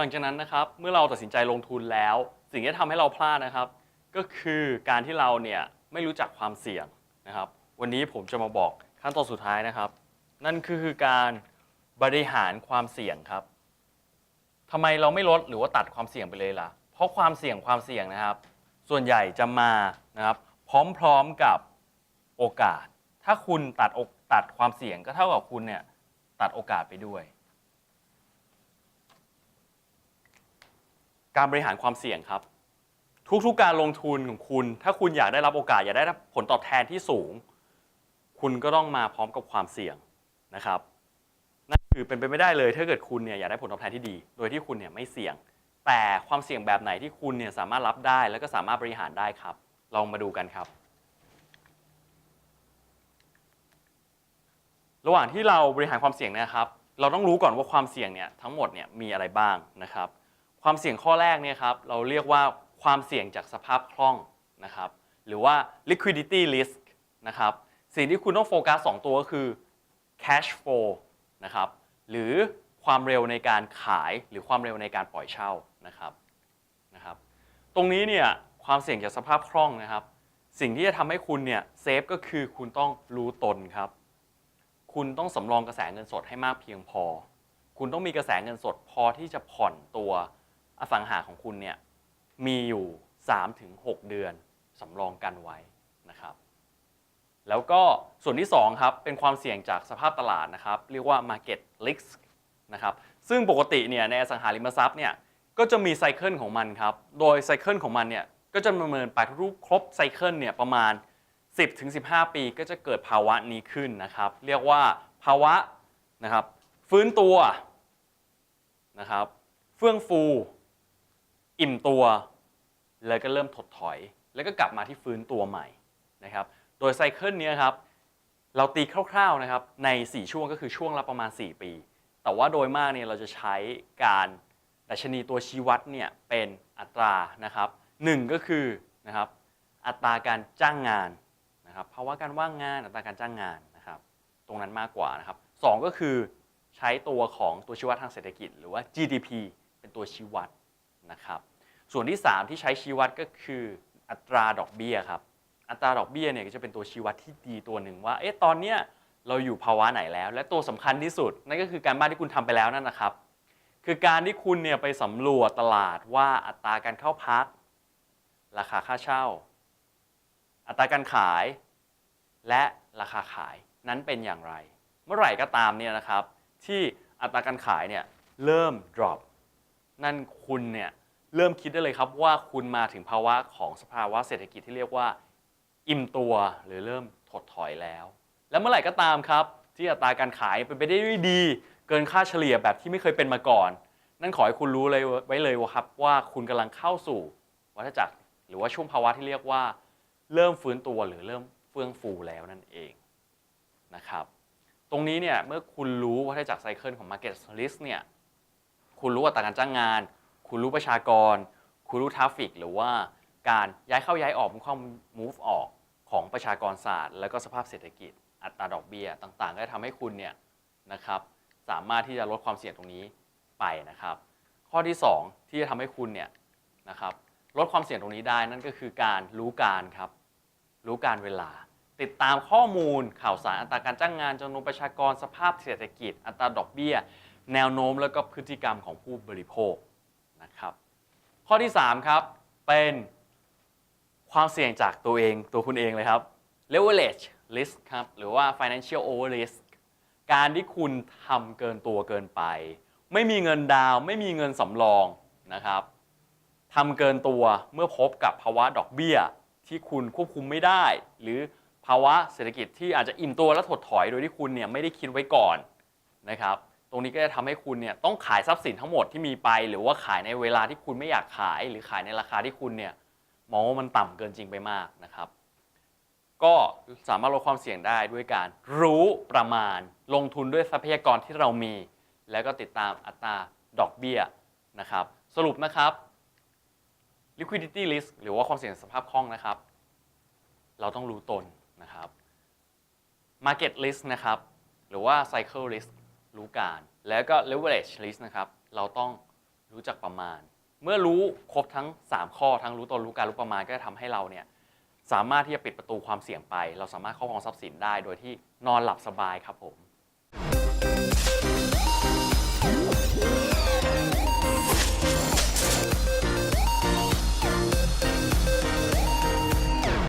หลังจากนั้นนะครับเมื่อเราตัดสินใจลงทุนแล้ว สิ่งที่ทำให้เราพลาดนะครับ ก็คือการที่เราเนี่ยไม่รู้จักความเสี่ยงนะครับ วันนี้ผมจะมาบอกขั้นตอนสุดท้ายนะครับ นั่นคือการบริหารความเสี่ยงครับทำไมเราไม่ลดหรือว่าตัดความเสี่ยงไปเลยล่ะ เพราะความเสี่ยงความเสี่ยงนะครับ ส่วนใหญ่จะมานะครับ พร้อมๆกับโอกาส ถ้าคุณตัดอกตัดความเสี่ยงก็เท่ากับคุณเนี่ยตัดโอกาสไปด้วย การบริหารความเสี่ยงครับ ทุกๆการลงทุนของคุณ ถ้าคุณอยากได้รับโอกาส อยากได้รับผลตอบแทนที่สูง คุณก็ต้องมาพร้อมกับความเสี่ยงนะครับนั่นคือเป็นไปไม่ได้เลยถ้าเกิดคุณเนี่ยอยากได้ผลตอบแทนที่ดี โดยที่คุณเนี่ยไม่เสี่ยง แต่ความเสี่ยงแบบไหนที่คุณเนี่ยสามารถรับได้ แล้วก็สามารถบริหารได้ครับ ลองมาดูกันครับ ระหว่างที่เราบริหารความเสี่ยงนะครับ เราต้องรู้ก่อนว่าความเสี่ยงเนี่ยทั้งหมดเนี่ยมีอะไรบ้างนะครับ ความเสี่ยงข้อแรกเนี่ยครับเราเรียกว่าความเสี่ยงจากสภาพคล่องนะครับหรือว่า liquidity risk นะครับสิ่งที่คุณต้องโฟกัส2ตัวก็คือ cash flow นะครับหรือความเร็วในการขายหรือความเร็วในการปล่อยเช่านะครับนะครับ ตรงนี้เนี่ยความเสี่ยงจากสภาพคล่องนะครับ สิ่งที่จะทำให้คุณเนี่ยเซฟก็คือคุณต้องรู้ตนครับ คุณต้องสำรองกระแสเงินสดให้มากเพียงพอ คุณต้องมีกระแสเงินสดพอที่จะผ่อนตัว อสังหาของคุณเนี่ยมีอยู่ 3-6 เดือนสำรองกันไว้นะครับ แล้วก็ส่วนที่ 2 ครับ เป็นความเสี่ยงจากสภาพตลาดนะครับ เรียกว่า market risk นะครับ ซึ่งปกติเนี่ยในอสังหาริมทรัพย์เนี่ยก็จะมีไซเคิลของมันครับ โดยไซเคิลของมันเนี่ยก็จะประเมินไปทุกครบไซเคิลเนี่ยประมาณ 10-15 ปีก็จะเกิดภาวะนี้ขึ้นนะครับ เรียกว่าภาวะนะครับฟื้นตัวนะครับ เฟื่องฟู อิ่มตัว แล้วก็เริ่มถดถอย แล้วก็กลับมาที่ฟื้นตัวใหม่นะครับ โดยไซเคิลนี้ครับเราตีคร่าวๆนะครับใน 4 ช่วงก็คือช่วงละประมาณ 4 ปี แต่ว่าโดยมากเนี่ยเราจะใช้การดัชนีตัวชี้วัดเนี่ยเป็นอัตรานะครับหนึ่งก็คือนะครับอัตราการจ้างงานนะครับภาวะการว่างงานอัตราการจ้างงานนะครับตรงนั้นมากกว่านะครับสองก็คือใช้ตัวของตัวชี้วัดทางเศรษฐกิจ หรือว่า GDP เป็นตัวชี้วัด นะครับส่วนที่ 3 ที่ใช้ชี้วัดก็คืออัตราดอกเบี้ยครับอัตราดอกเบี้ยเนี่ยก็จะเป็นตัวชี้วัดที่ดีตัวหนึ่งว่าเอ๊ะตอนเนี้ยเราอยู่ภาวะไหนแล้ว และตัวสำคัญที่สุด นั่นก็คือการบ้านที่คุณทำไปแล้วนั่นนะครับ คือการที่คุณเนี่ยไปสำรวจตลาดว่าอัตราการเข้าพัก ราคาค่าเช่า อัตราการขาย และราคาขายนั้นเป็นอย่างไร เมื่อไหร่ก็ตามเนี่ยนะครับ ที่อัตราการขายเนี่ยเริ่ม drop นั่นคุณเนี่ยเริ่มคิดได้เลยครับว่าคุณมาถึงภาวะของสภาวะเศรษฐกิจที่เรียกว่า อิ่มตัวหรือเริ่มถดถอยแล้ว แล้วเมื่อไหร่ก็ตามครับ ที่อัตราการขายเป็นไปได้ด้วยดี เกินค่าเฉลี่ยแบบที่ไม่เคยเป็นมาก่อน นั่นขอให้คุณรู้เลยไว้เลยว่าครับว่าคุณกำลังเข้าสู่วัฏจักร หรือว่าช่วงภาวะที่เรียกว่า เริ่มฟื้นตัวหรือเริ่มเฟื่องฟูแล้วนั่นเองนะครับตรงนี้เนี่ยเมื่อคุณรู้วัฏจักรไซเคิลของ Market Risk เนี่ย คุณรู้อัตราการจ้างงาน คุณรู้ประชากร คุณรู้ทราฟฟิก หรือว่าการย้ายเข้าย้ายออกมุความ move ออกของประชากรศาสตร์ แล้วก็สภาพเศรษฐกิจ อัตราดอกเบี้ยต่างๆ ก็จะทำให้คุณเนี่ยนะครับสามารถที่จะลดความเสี่ยงตรงนี้ไปนะครับ ข้อที่ 2 ที่จะทำให้คุณเนี่ยนะครับลดความเสี่ยงตรงนี้ได้นั่นก็คือการรู้การครับรู้การเวลา ติดตามข้อมูลข่าวสารอัตราการจ้างงานจำนวนประชากรสภาพเศรษฐกิจ อัตราดอกเบี้ย แนวโน้มแล้วก็พฤติกรรมของผู้บริโภคนะครับ ข้อที่ 3 ครับ เป็นความเสี่ยงจากตัวเองตัวคุณเองเลยครับ leverage risk ครับ หรือว่า financial over risk การที่คุณทำเกินตัวเกินไป ไม่มีเงินดาวไม่มีเงินสำรองนะครับทำเกินตัวเมื่อพบกับภาวะดอกเบี้ยที่คุณควบคุมไม่ได้ หรือภาวะเศรษฐกิจที่อาจจะอิ่มตัวและถดถอยโดยที่คุณเนี่ยไม่ได้คิดไว้ก่อนนะครับ ตรงนี้ก็จะทำให้คุณเนี่ยต้องขายทรัพย์สินทั้งหมดที่มีไป หรือว่าขายในเวลาที่คุณไม่อยากขาย หรือขายในราคาที่คุณเนี่ยมองว่ามันต่ำเกินจริงไปมากนะครับ ก็สามารถลดความเสี่ยงได้ด้วยการรู้ประมาณลงทุนด้วยทรัพยากรที่เรามี แล้วก็ติดตามอัตราดอกเบี้ยนะครับ สรุปนะครับ liquidity risk หรือว่าความเสี่ยงสภาพคล่องนะครับ เราต้องรู้ตนนะครับ market risk นะครับ หรือว่า cycle risk รู้การ แล้วก็ leverage risk นะครับ เราต้องรู้จักประมาณ เมื่อรู้ครบทั้ง 3 ข้อทั้งรู้ตนรู้การรู้ประมาณก็จะทำให้เราเนี่ยสามารถที่จะปิดประตูความเสี่ยงไป เราสามารถครอบครองทรัพย์สินได้ โดยที่นอนหลับสบายครับผม